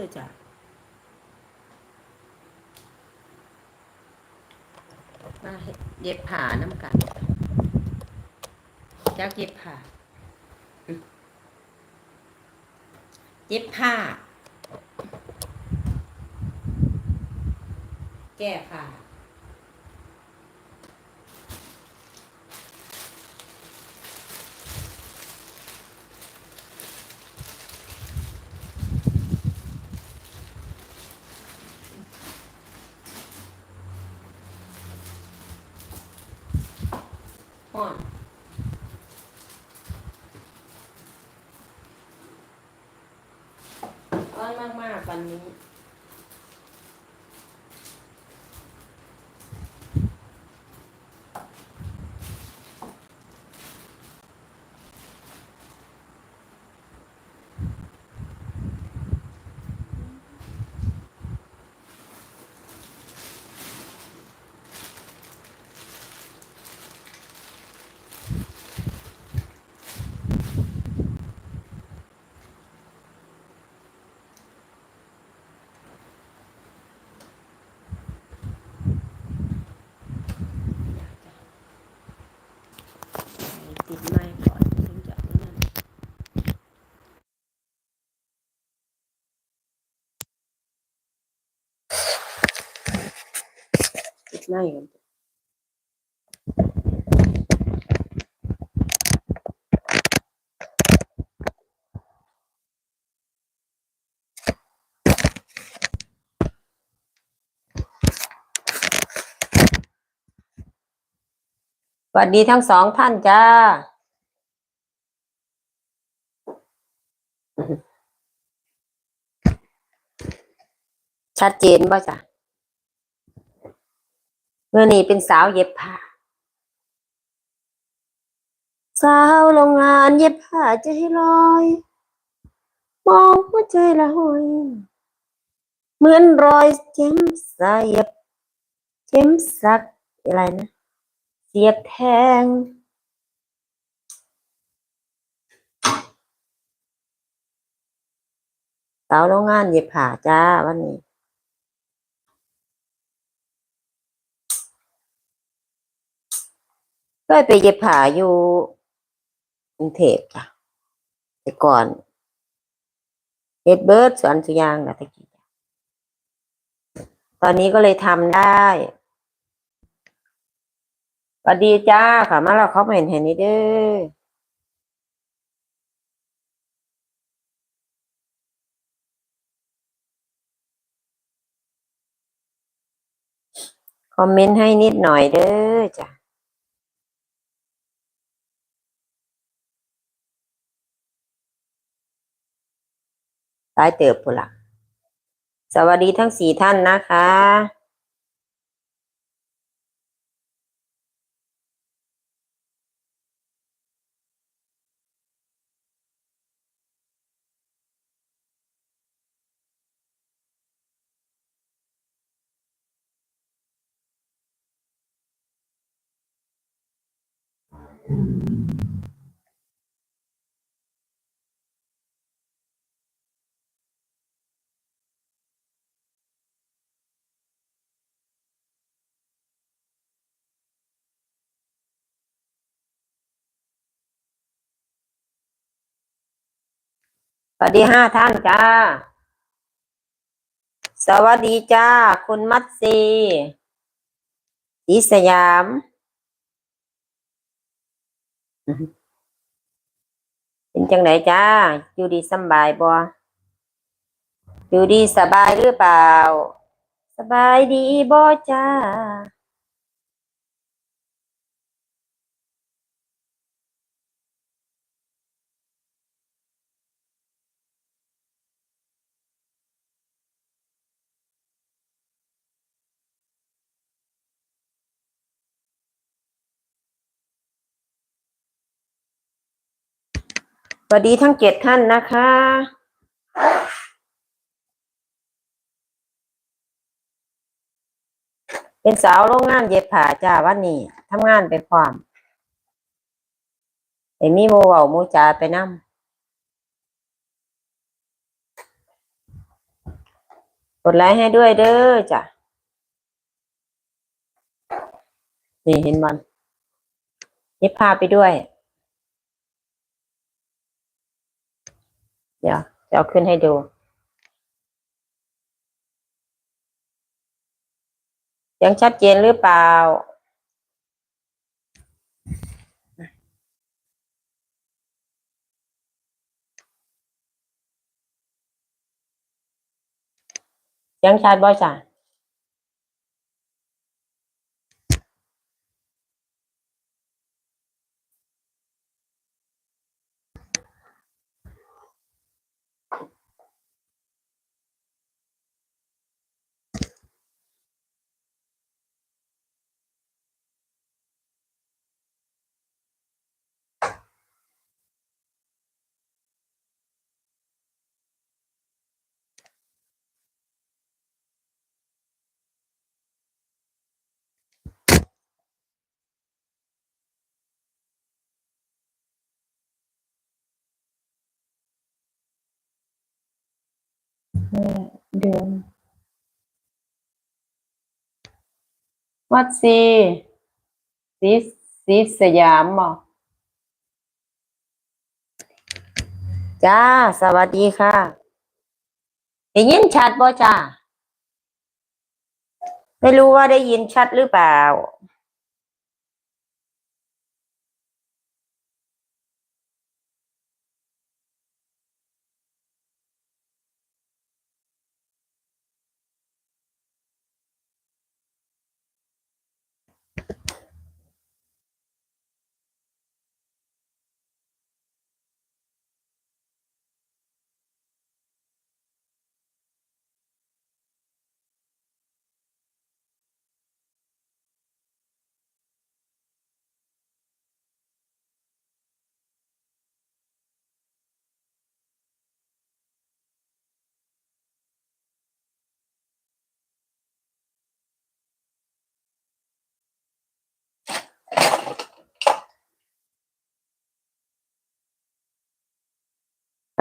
อจ้ะมาเฮ็ดเย็บผ้าน้ำกันจักเย็บผ้าเย็บผ้า แก้ผ้า ห่อนร้อนมากๆวันนี้ ติดไม้ก่อนถึงจะนั่น ติดไม้กันสวัสดีทั้งสองท่านจ้า ชัดเจนป่ะจ้ะ เมื่อนี้เป็นสาวเย็บผ้า สาวโรงงานเย็บผ้าใจลอย มองหัวใจละหอย เหมือนรอยเจ็มสายเย็บเจ็มสักอะไรนะ เสียบแทงสาวโรงงานเย็บผ้าจ้าวันนี้ ก็ไปเย็บผ้าอยู่กรุงเทพจ้ะแต่ก่อนเฮ็ดเบิร์ดสวนสุยางนะตะกี้ตอนนี้ก็เลยทำได้สวัสดีจ้าค่ะ มาเราเขามาเห็นเห็นนี่เด้อคอมเมนต์ให้นิดหน่อยเด้อจ้ะ สายเติบพุ่นละสวัสดีทั้งสี่ท่านนะคะ วัสดีห้าท่านจ้า สวัสดีจ้า คุณมัตซีสีสยาม เป็นจังไหนจ้า อยู่ดีสำบายบ่อยู่ดีสบายหรือเปล่า สบายดีบ่จ้า วัสดีทั้งเจ็ดท่านนะคะ เป็นสาวโรงงานเย็บผ้าจ้าวันนี้ทำงานไปพร้อมแต่มีโมเวาโมจาไปนำกดไลค์ให้ด้วยเด้อจ้ะ นี่เห็นมันนี่พาไปด้วย เดี๋ยวจะเอาขึ้นให้ดู ยังชัดเจนหรือเปล่า ยังชัดบ่จ้ะ เดือน วัดซีสีสีสยามบ่จ้า สวัสดีค่ะได้ยินชัดบ่จ้า ไม่รู้ว่าได้ยินชัดหรือเปล่า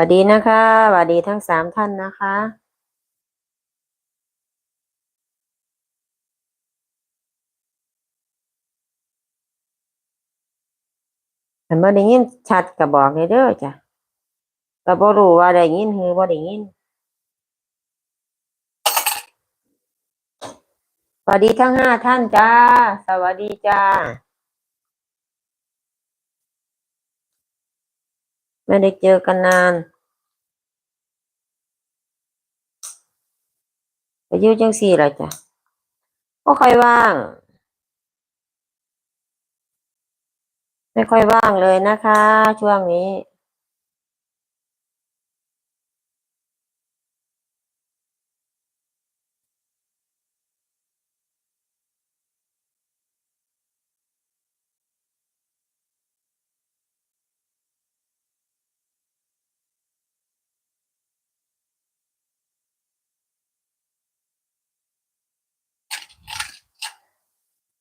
วัสดีนะคะสวัสดีทั้งสามท่านนะคะอันบ่ได้ยินชัดก็บอกเลยเด้อจ้ะก็บ่รู้ว่าได้ยินหรือบ่ได้ยินสวัสดีทั้งห้าท่านจ้า สวัสดีจ้า ไม่ได้เจอกันนานไปยู่จังสี่ละจ้ะก็ค่อยว่าง ไม่ค่อยว่างเลยนะคะ ช่วงนี้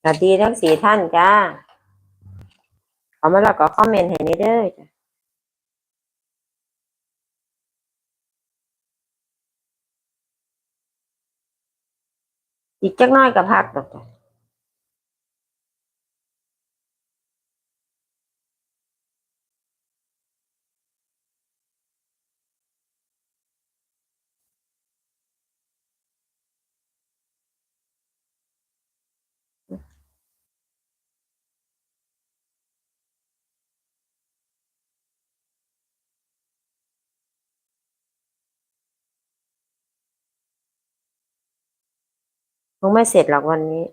สวัสดีทั้งสี่ท่านจ้าขอมาแล้วก็คอมเมนต์ให้ในเด้อจ้ะอีกจักน้อยกับพักดอกจ้ะ คงไม่เสร็จหรอกวันนี้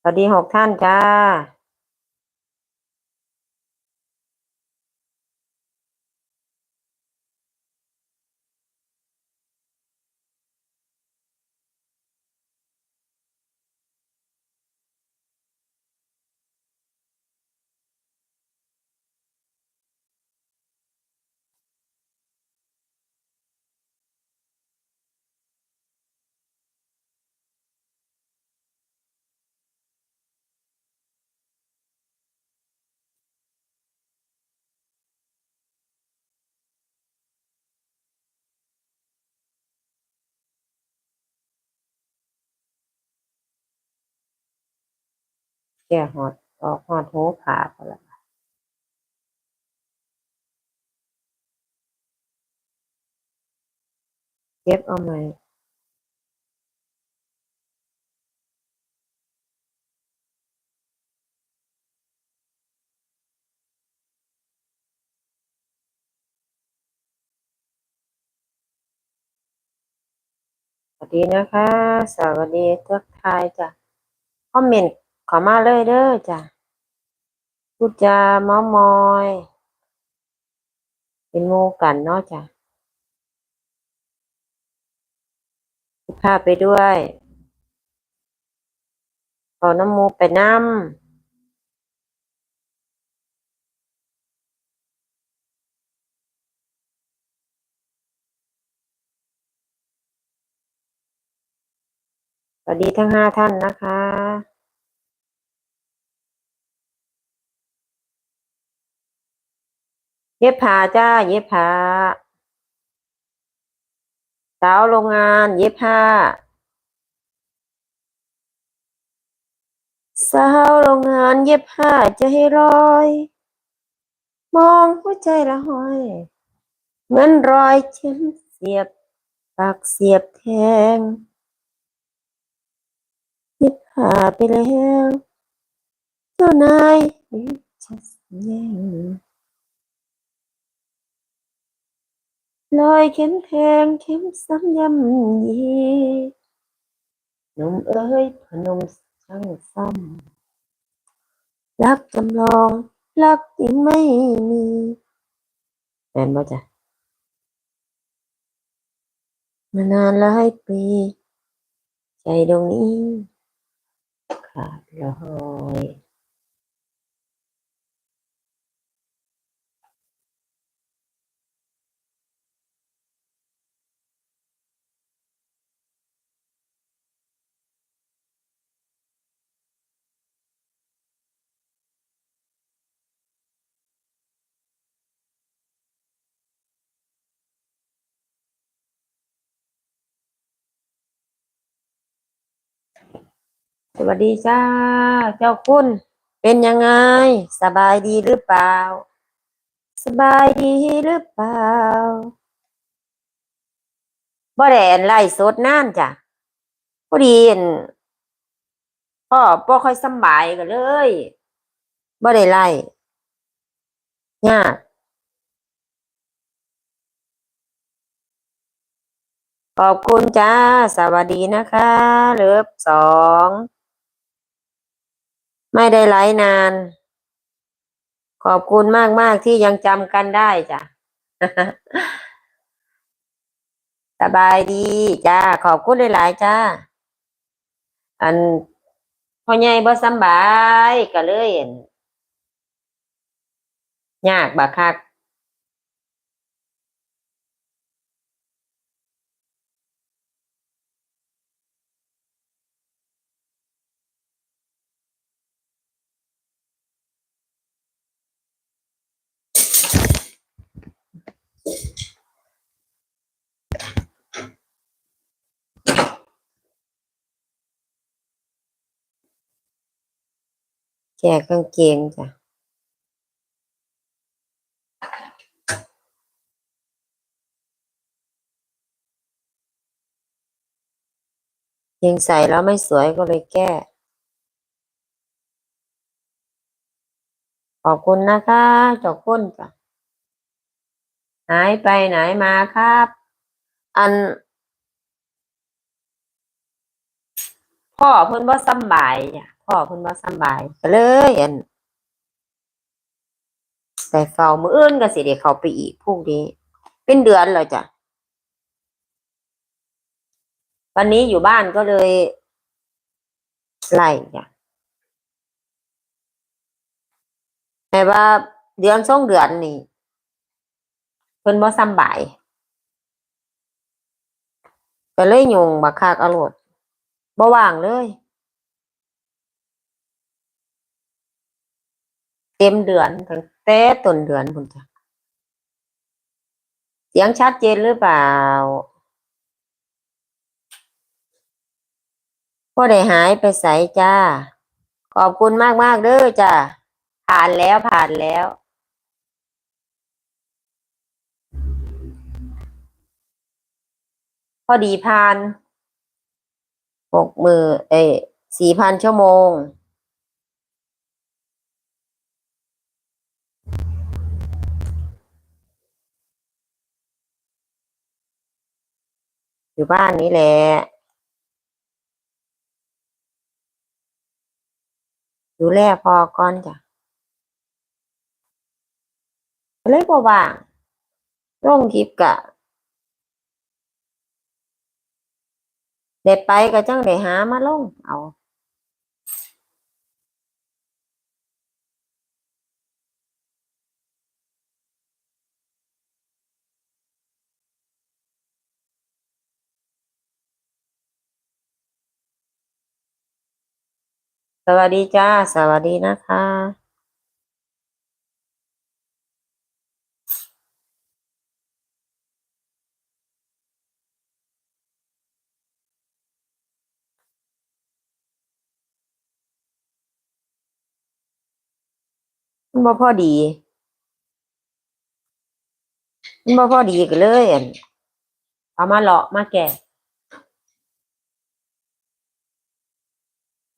สวัสดีหกท่านจ้า แก่หอดออกหอดหูผ่าพอละเก็บเอาไหมสวัสดีนะคะ สวัสดีทักทายจ้ะคอมเมนต์ ขอมาเลยเด้อจ้ะพูดจาเมามอย เป็นหมูกันเนาะจ้ะพาไปด้วยเอาน้ำมูไปน้ำสวัสดีทั้งห้าท่านนะคะ เย็บผ้าจ้า เย็บผ้าสาวโรงงาน เย็บผ้าสาวโรงงานเย็บผ้าจะให้รอย มองหัวใจละห้อย เหมือนรอยเข็มเสียบปากเสียบแทงเย็บผ้าไปแล้วเจ้านายจะแย่ง รอยเข็มแทงเข็มซ้ำยำยีหนุ่มเอ้ยพนมช่างซ้ำรักจำลองรักจริงไม่มีแม่นบ่จ้ะมานานหลายปี ใจดวงนี้ขาดลอย สวัสดีจ้า เจ้าคุณ เป็นยังไง สบายดีหรือเปล่า สบายดีหรือเปล่าบ่ได้อันไล่สดนานจ้ะพอดีอันพ่อบ่ค่อยสบายก็เลยบ่ได้ไล่ยากขอบคุณจ้า สวัสดีนะคะ เลิฟสอง ไม่ได้ไลฟ์นาน ขอบคุณมากมากที่ยังจำกันได้จ้ะ สบายดีจ้า ขอบคุณหลายๆจ้า อันพ่อใหญ่บ่สบายก็เลยยากบักคัก แจกกางเกงจ้ะยังใส่แล้วไม่สวยก็เลยแก้ ขอบคุณนะคะจ้าคุณจ้ะหายไปไหนมาครับ อัน พ่อเพิ่นบ่สบายจ้ะ พ่อเพิ่นบ่สำบายก็เลยอันแต่เฝ้ามื้ออื่นก็สิได้เข้าไปอีกพรุ่งนี้เป็นเดือนแล้วจ้ะวันนี้อยู่บ้านก็เลยไล่จ้ะแต่ว่าเดือนสองเดือนนี่เพิ่นบ่สำบายก็เลยยุ่งบักคักอาโลดบ่ว่างเลย เต็มเดือนตั้งแต่ต้นเดือนพุ่นจ้ะเสียงชัดเจนหรือเปล่าบ่ได้หายไปไสจ้า ขอบคุณมากมากเด้อจ้ะผ่านแล้วผ่านแล้ว พอดีผ่านหกมือเอ้สี่พันชั่วโมง อยู่บ้านนี้แหละดูแลพอก่อนจ้ะเลยบ่ว่างลงคลิปกะเด็ดไปก็จังได้หามาลงเอา สวัสดีจ้า สวัสดีนะคะันบ่พอดีมันบ่พอดีกันเลยอั่นเอามาเลาะมาแก่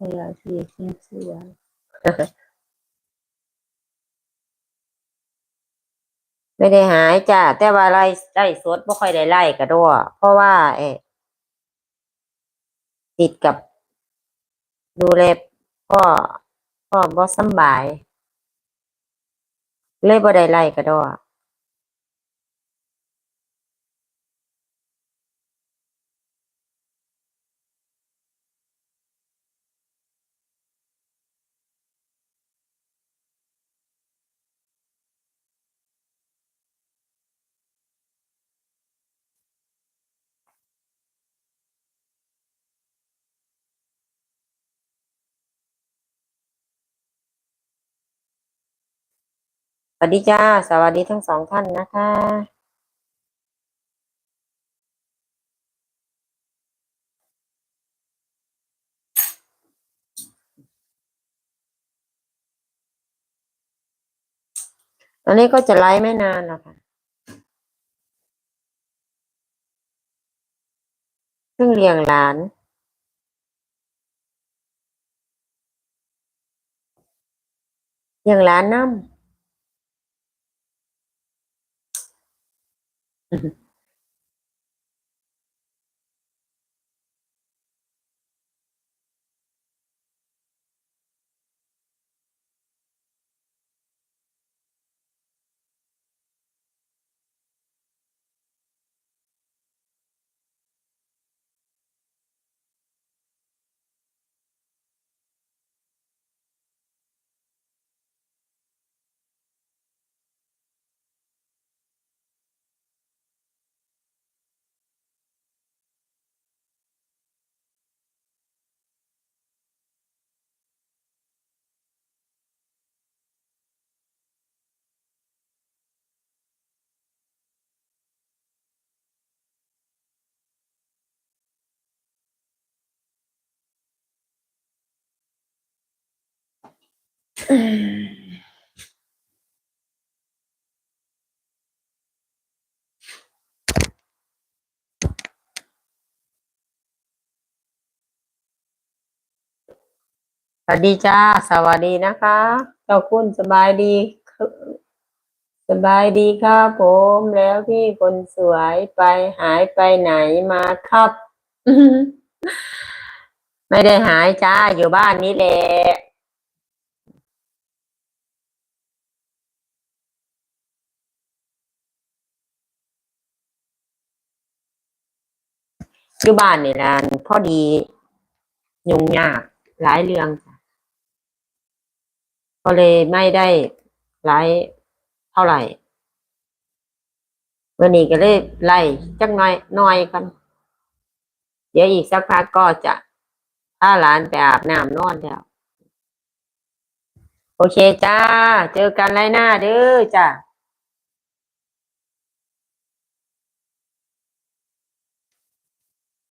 ะเวลาที่เสียเสียไม่ได้หายจ้ะแต่ว่าไล่ไล่สดบ่ค่อยได้ไล่กระโดดเพราะว่าเอติดกับดูแลพ่อพ่อบ่สำบาย เลยบ่ได้ไล่กระโดด สวัสดีจ้า สวัสดีทั้งสองท่านนะคะ ตอนนี้ก็จะไลฟ์ไม่นานหรอกค่ะเพิ่งเลี้ยงหลานเลี้ยงหลานน้ำ Mm-hmm. สวัสดีจ้า สวัสดีนะคะ เจ้าคุณสบายดี สบายดีครับผมแล้วพี่คนสวยไปหายไปไหนมาครับ ไม่ได้หายจ้า อยู่บ้านนี้แหละ อยู่บ้านนี่นะพอดียุ่งยากหลายเรื่องก็เลยไม่ได้ไลฟ์เท่าไหร่วันนี้ก็เลยไล่จักหน่อยหน่อยกัน เดี๋ยวอีกสักพักก็จะพาหลานไปอาบน้ำนอนแล้ว โอเคจ้า เจอกันไลน์หน้าเด้อจ้า